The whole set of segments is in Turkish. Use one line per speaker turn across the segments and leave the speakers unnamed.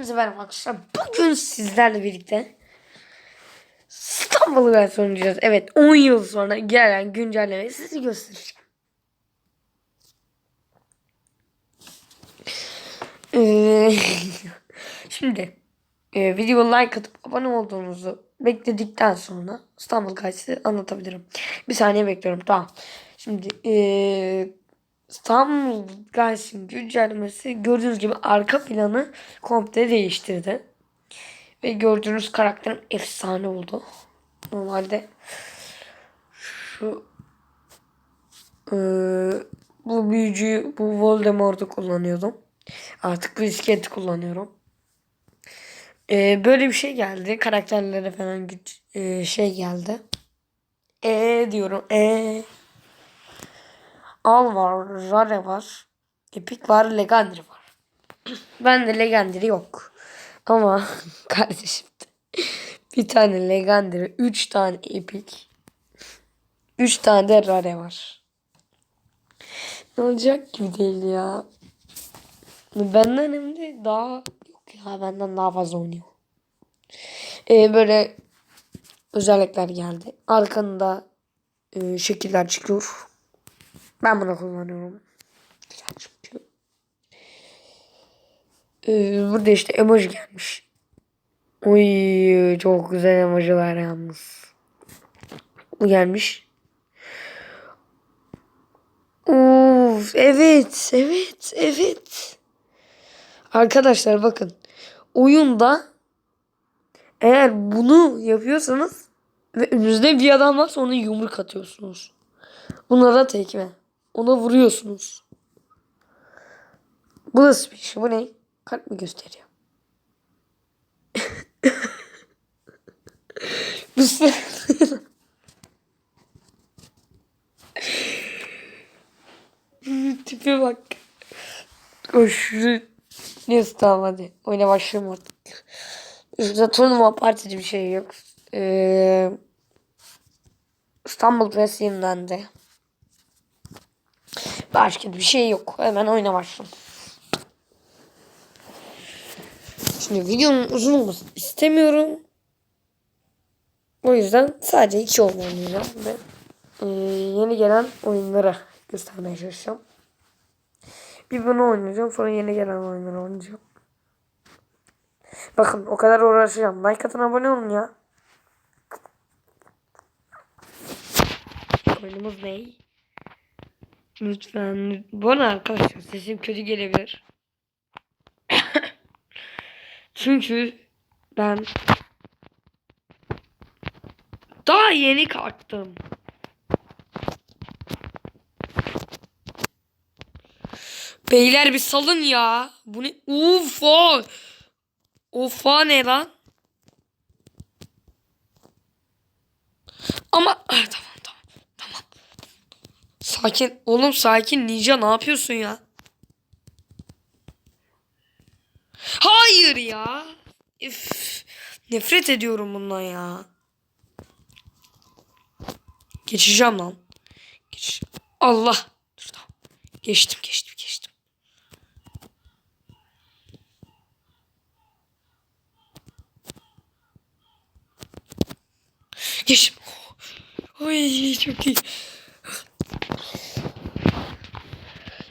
Hepinize merhaba arkadaşlar. Bugün sizlerle birlikte İstanbul'u versiyon oynayacağız. Evet 10 yıl sonra gelen güncellemeyi size göstereceğim. Ee, Şimdi e, video like atıp abone olduğunuzu bekledikten sonra İstanbul Guides'i anlatabilirim. Bir saniye bekliyorum. Tamam. Şimdi e, İstanbul Guides'in güncellemesi gördüğünüz gibi arka planı komple değiştirdi. Ve gördüğünüz karakterim efsane oldu. Normalde şu e, bu büyücüyü bu Voldemort'u kullanıyordum. Artık bu iskeleti kullanıyorum. E, böyle bir şey geldi. Karakterlere falan güç e, şey geldi. E diyorum. E Al var, Rare var, Epic var, Legendary var. ben de Legendary yok. Ama kardeşim bir tane Legendary, 3 tane Epic, 3 tane de Rare var. Ne olacak gibi değil ya. Benden hem de daha yok ya benden daha fazla oynuyor. Ee, böyle özellikler geldi. Arkanda e, şekiller çıkıyor. Ben bunu kullanıyorum. Güzel çünkü. Ee, burada işte emoji gelmiş. Oy çok güzel emojiler yalnız. Bu gelmiş. Of evet evet evet. Arkadaşlar bakın. Oyunda eğer bunu yapıyorsanız ve önünüzde bir adam varsa ona yumruk atıyorsunuz. Buna da tekme. Ona vuruyorsunuz. Bu nasıl bir şey? Bu ne? Kalp mi gösteriyor? Bu Tipe bak. Koşu. Neyse tamam hadi. Oyuna başlayalım artık. Şurada turnuva partisi bir şey yok. Ee, İstanbul Presi'nden de. Başka bir şey yok. Hemen oyuna başlayalım. Şimdi videonun uzun olmasını istemiyorum. O yüzden sadece iki oyun oynayacağım ve e, yeni gelen oyunları göstermeye çalışacağım. Bir bunu oynayacağım sonra yeni gelen oyunları oynayacağım. Bakın o kadar uğraşacağım. Like atın abone olun ya. Oyunumuz ne? Lütfen. Bu arada arkadaşlar sesim kötü gelebilir. Çünkü ben daha yeni kalktım. Beyler bir salın ya. Bu ne? Ufa. Ufa ne lan? Ama ah, tamam. Sakin oğlum sakin ninja ne yapıyorsun ya? Hayır ya. Üf, nefret ediyorum bundan ya. Geçeceğim lan. Geç. Allah. Dur tamam. Geçtim geçtim geçtim. Geçtim. Ay çok iyi.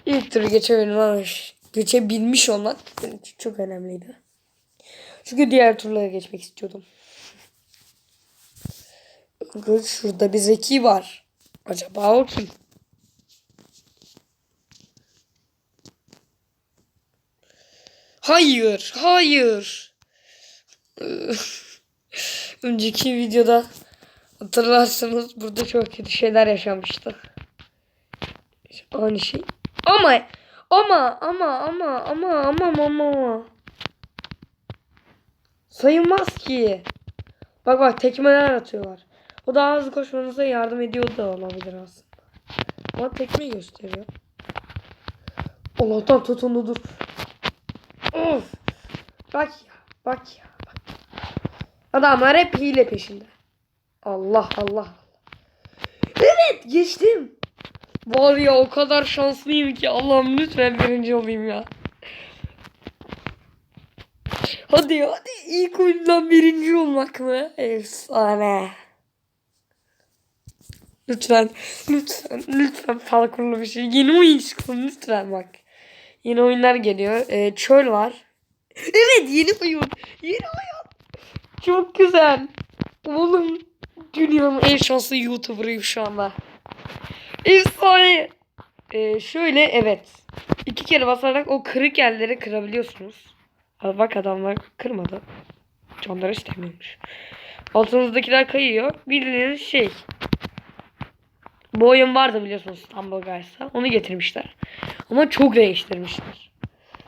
İlk turu geçebilmiş, geçebilmiş olmak benim için çok önemliydi. Çünkü diğer turlara geçmek istiyordum. Şurada bir zeki var. Acaba o kim? Hayır, hayır. Önceki videoda hatırlarsanız burada çok kötü şeyler yaşamıştı. Aynı şey. Ama ama ama ama ama ama ama sayılmaz ki. Bak bak tekmeler atıyorlar. O daha hızlı koşmanıza yardım ediyor da olabilir aslında. Ama tekme gösteriyor. Allah'tan tutundu dur. Of. Bak ya bak ya bak. Adamlar hep hile peşinde. Allah Allah. Evet geçtim. Var ya o kadar şanslıyım ki Allah'ım lütfen birinci olayım ya. Hadi hadi ilk oyundan birinci olmak mı? Efsane. Lütfen, lütfen, lütfen parkurlu bir şey. Yeni oyun çıksın lütfen bak. Yeni oyunlar geliyor. Ee, çöl var. Evet yeni oyun. Yeni oyun. Çok güzel. Oğlum dünyanın en şanslı YouTuber'ıyım şu anda. Efsane. Ee, şöyle evet. İki kere basarak o kırık yerleri kırabiliyorsunuz. Bak adamlar kırmadı. Canları istemiyormuş. Altınızdakiler kayıyor. Bildiğiniz şey. Bu oyun vardı biliyorsunuz Stumble Guys'a. Onu getirmişler. Ama çok değiştirmişler.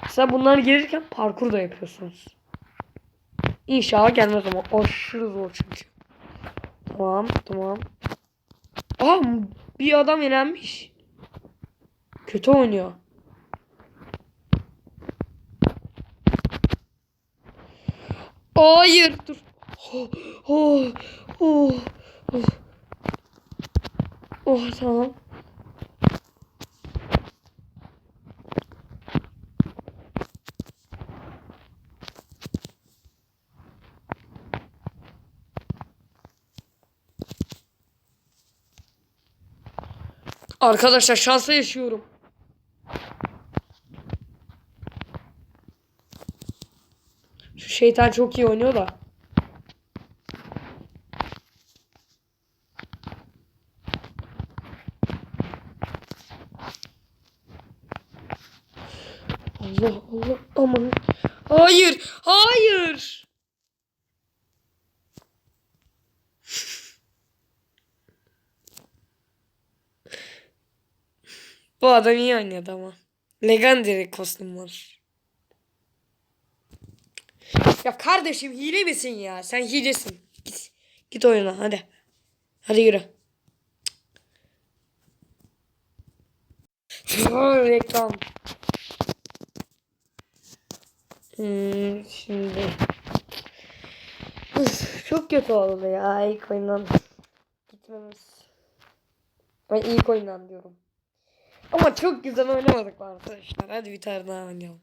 Mesela bunlar gelirken parkur da yapıyorsunuz. İnşallah gelmez ama aşırı zor çünkü. Tamam tamam. Aa bir adam elenmiş. Kötü oynuyor. Hayır dur. Oh, oh, oh, oh. Oh tamam. Arkadaşlar şansa yaşıyorum. Şu şeytan çok iyi oynuyor da. Allah Allah aman. Hayır. Hayır. Bu adam iyi oynadı ama. Legendary kostüm var. Ya kardeşim hile misin ya? Sen hilesin. Git. Git oyuna hadi. Hadi yürü. Reklam. Hmm, şimdi. Üf, çok kötü oldu ya ilk oyundan gitmemiz. Ben ilk oyundan diyorum. Ama çok güzel oynamadık arkadaşlar. Hadi bir tane daha oynayalım.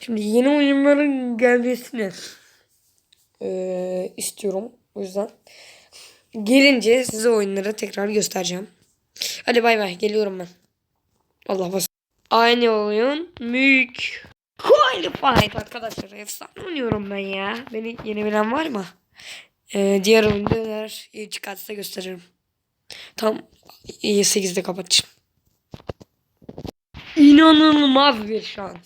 Şimdi yeni oyunların gelmesini eee, istiyorum. O yüzden gelince size oyunları tekrar göstereceğim. Hadi bay bay. Geliyorum ben. Allah bas. Aynı oyun. Mük. Qualified arkadaşlar. Efsane oynuyorum ben ya. Beni yeni bilen var mı? Ee, diğer oyunlar iyi çıkarsa gösteririm. Tam iyi 8'de kapatacağım. İnanılmaz bir şans.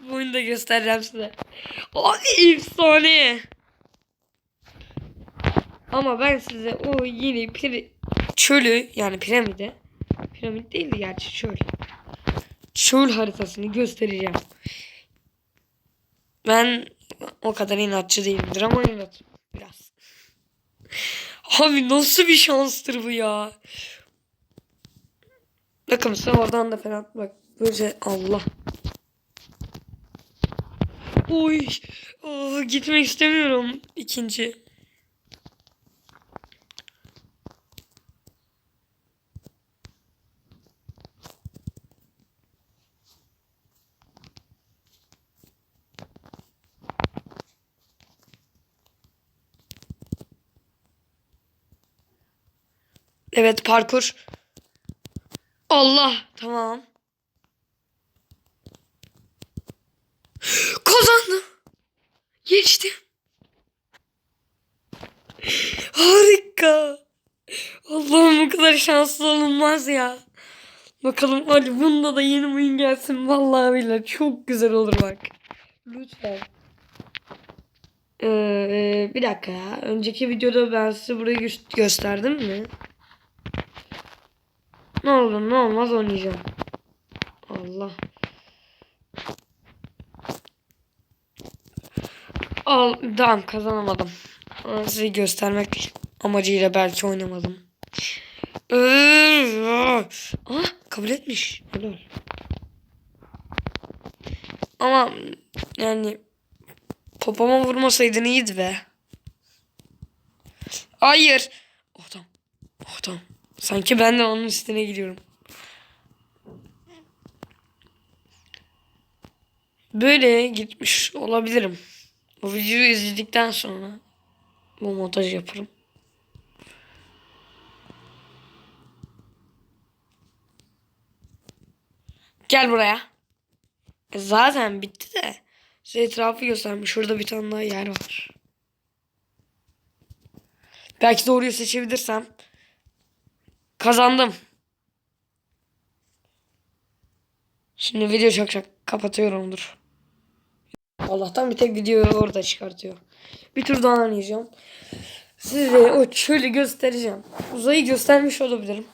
Bu oyunu da göstereceğim size. Abi efsane. Ama ben size o yeni pir çölü yani piramidi piramit değildi gerçi çöl. Çöl haritasını göstereceğim. Ben o kadar inatçı değilimdir ama inat. Abi nasıl bir şanstır bu ya. Bakın mesela oradan da falan bak böyle Allah. Oy. Oh, gitmek istemiyorum ikinci. Evet parkur. Allah tamam. Kazandım. Geçtim. Harika. Allah'ım bu kadar şanslı olunmaz ya. Bakalım hadi bunda da yeni oyun gelsin. Vallahi billahi çok güzel olur bak. Lütfen. Ee, bir dakika ya. Önceki videoda ben size burayı gö- gösterdim mi? Ne olur ne olmaz oynayacağım. Allah. Al, tamam kazanamadım. Ama Size göstermek amacıyla belki oynamadım. Aa, kabul etmiş. Helal. Ama yani popoma vurmasaydın iyiydi be. Hayır. Oh tamam. Sanki ben de onun üstüne gidiyorum. böyle gitmiş olabilirim. Bu videoyu izledikten sonra bu montaj yaparım. Gel buraya. E zaten bitti de. Size etrafı göstermiş. Şurada bir tane daha yer var. Belki doğruyu seçebilirsem. Kazandım. Şimdi video çok çok kapatıyorumdur. Allah'tan bir tek videoyu orada çıkartıyor. Bir tur daha oynayacağım. Size o çölü göstereceğim. Uzayı göstermiş olabilirim.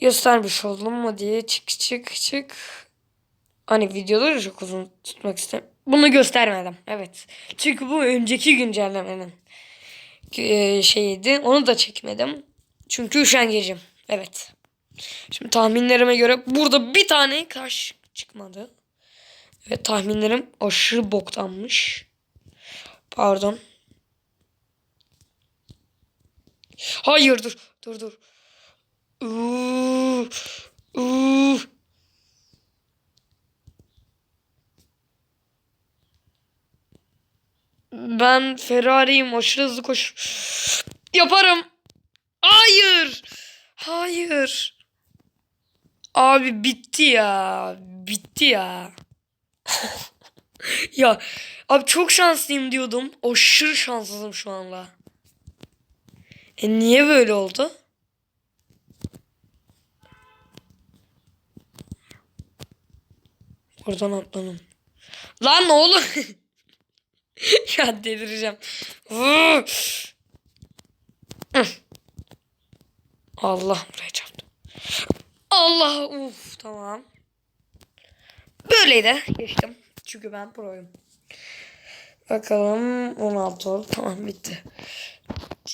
Göstermiş oldum mu diye çık çık çık. Hani videoları çok uzun tutmak istem. Bunu göstermedim. Evet. Çünkü bu önceki güncellemenin e, şeyiydi. Onu da çekmedim. Çünkü üşengecim. Evet. Şimdi tahminlerime göre burada bir tane kaş çıkmadı. Ve tahminlerim aşırı boktanmış. Pardon. Hayır dur. Dur dur. Uuu, uuu. Ben Ferrari'yim. Aşırı hızlı koş. Yaparım. Hayır. Hayır. Abi bitti ya. Bitti ya. ya abi çok şanslıyım diyordum. Aşırı şanssızım şu anda. E niye böyle oldu? Oradan atlanın. Lan ne olur? ya delireceğim. Allah buraya çarptı. Allah uf tamam. Böyleydi. Geçtim. Çünkü ben proyum. Bakalım 16 oldu. Tamam bitti.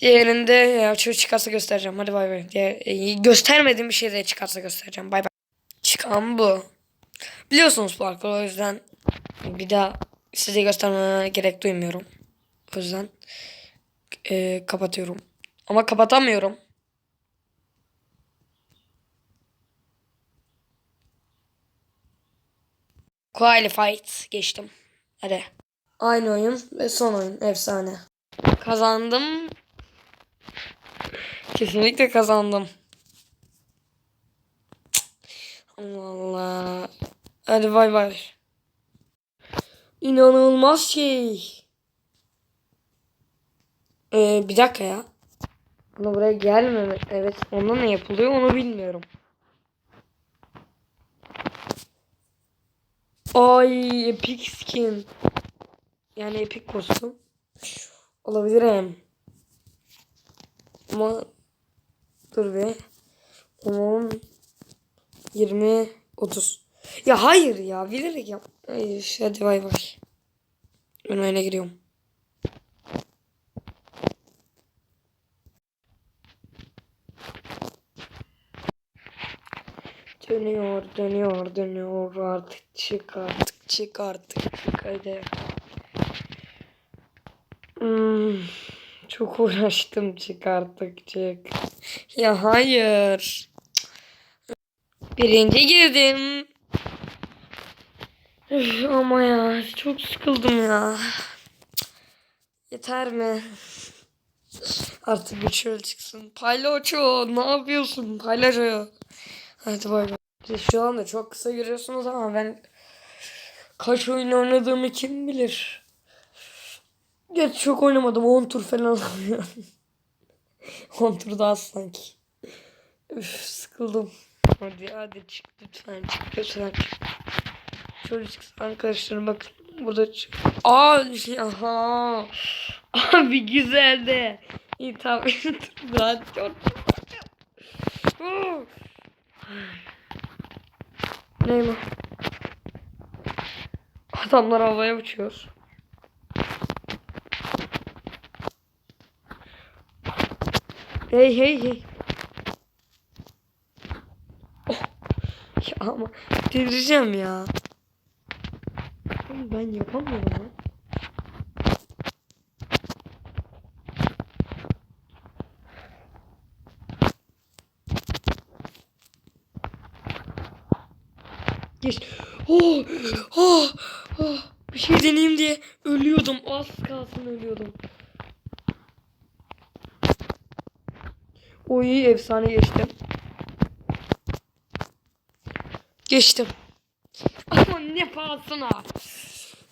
Diğerinde ya çıkarsa göstereceğim. Hadi bay bay. Diğer, e, göstermediğim bir şey de çıkarsa göstereceğim. Bay bay. Çıkan bu. Biliyorsunuz parkur o yüzden bir daha size göstermeme gerek duymuyorum. O yüzden e, kapatıyorum. Ama kapatamıyorum. Qualified geçtim. Hadi. Aynı oyun ve son oyun. Efsane. Kazandım. Kesinlikle kazandım. Allah Allah. Hadi bay bay. İnanılmaz şey. Ee, bir dakika ya. Ama buraya gelmeme. Evet onda ne yapılıyor onu bilmiyorum. Ay epic skin. Yani epic kostüm. Olabilir hem. Ama dur be. 10 20 30. Ya hayır ya bilerek yap. Hayır hadi bay bay. Ben oyuna giriyorum. Dönüyor, dönüyor, dönüyor. Artık çık artık, çık artık, çık hadi. Hmm, çok uğraştım çık artık, çık. Ya hayır. Birinci girdim. Ama ya çok sıkıldım ya. Yeter mi? Artık bir şöyle çıksın. Paylaşo ne yapıyorsun? Paylaşo. Hadi bay bay. Şu anda çok kısa görüyorsunuz ama ben kaç oyun oynadığımı kim bilir. Geç çok oynamadım. 10 tur falan alamıyorum. 10 tur daha sanki. Üf sıkıldım. Hadi hadi çık lütfen çık lütfen çık. Şöyle çıksın arkadaşlar bakın burada çık. Aa aha. Abi güzel de. İyi tamam. Daha çok. Ne bu? Adamlar havaya uçuyor. Hey hey hey. Oh. Ya ama delireceğim ya. Oğlum Ben yapamıyorum lan. geç. Oh, oh, oh. Bir şey deneyeyim diye ölüyordum. Az kalsın ölüyordum. O iyi efsane geçtim. Geçtim. Ama ne pahasına.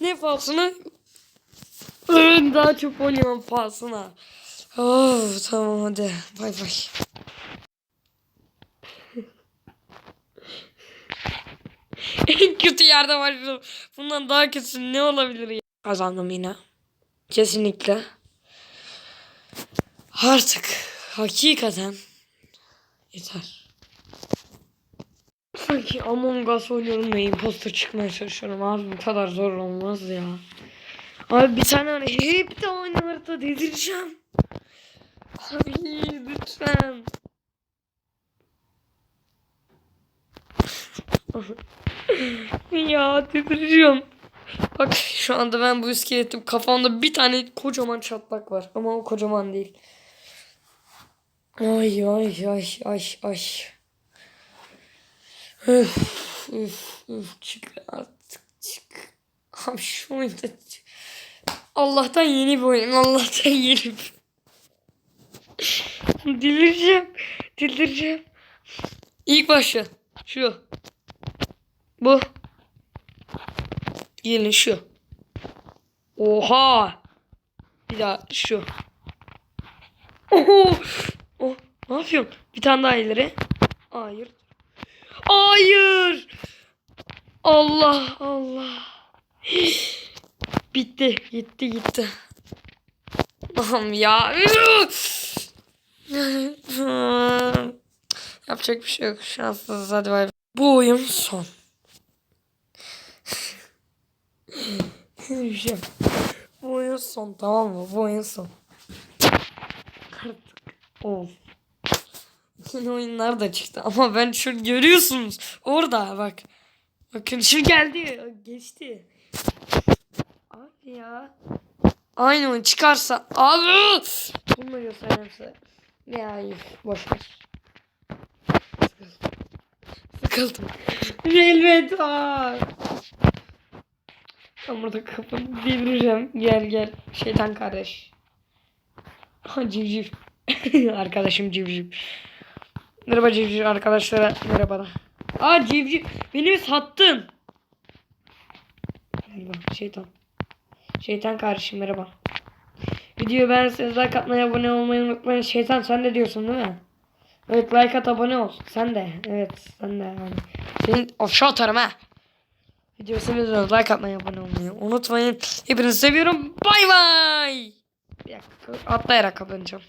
Ne? Ben daha çok oynuyorum pahasına. Oh, tamam hadi. Bay bay. en kötü yerde başladım. Bundan daha kötüsü ne olabilir ya? Kazandım yine. Kesinlikle. Artık hakikaten yeter. Sanki Among Us oynuyorum ve imposter çıkmaya çalışıyorum. Abi bu kadar zor olmaz ya. Abi bir tane hani hep de aynı harita delireceğim. Abi lütfen. ya delireceğim. Bak şu anda ben bu iskeletim kafamda bir tane kocaman çatlak var. Ama o kocaman değil. Ay ay ay ay ay. Üf, çık artık çık. Abi şu oyunda çık. Allah'tan yeni bir oyun. Allah'tan yeni. Delireceğim. Delireceğim. İlk başla. Şu. Bu. Gelin şu. Oha. Bir daha şu. Oho. Oh, ne yapıyorsun? Bir tane daha ileri. Hayır. Hayır. Allah Allah. Bitti. Gitti gitti. Tamam ya. Yapacak bir şey yok. Şanssız. Hadi bay. Bu oyun son. Şey, Bu oyun son tamam mı? Bu oyun son. Artık. Of. Yeni oyunlar da çıktı ama ben şu görüyorsunuz. Orada bak. Bakın şu geldi. Geçti. Abi ya. Aynı oyun çıkarsa. Abi. Bunu göstermemse. Ya hayır. Boş ver. Sıkıldım. Velvet var. Ben burada kafanı devireceğim. Gel gel. Şeytan kardeş. Ha civciv. Arkadaşım civciv. Merhaba civciv arkadaşlara. Merhaba. Aa civciv. Beni sattın. Merhaba şeytan. Şeytan kardeşim merhaba. Videoyu beğendiyseniz like atmayı abone olmayı unutmayın. Şeytan sen de diyorsun değil mi? Evet like at abone ol. Sen de. Evet sen de. Yani. Senin aşağı atarım ha. Videoyu seviyorsanız like atmayı abone olmayı unutmayın. Hepinizi seviyorum. Bay bay. Bir dakika atlayarak kapanacağım.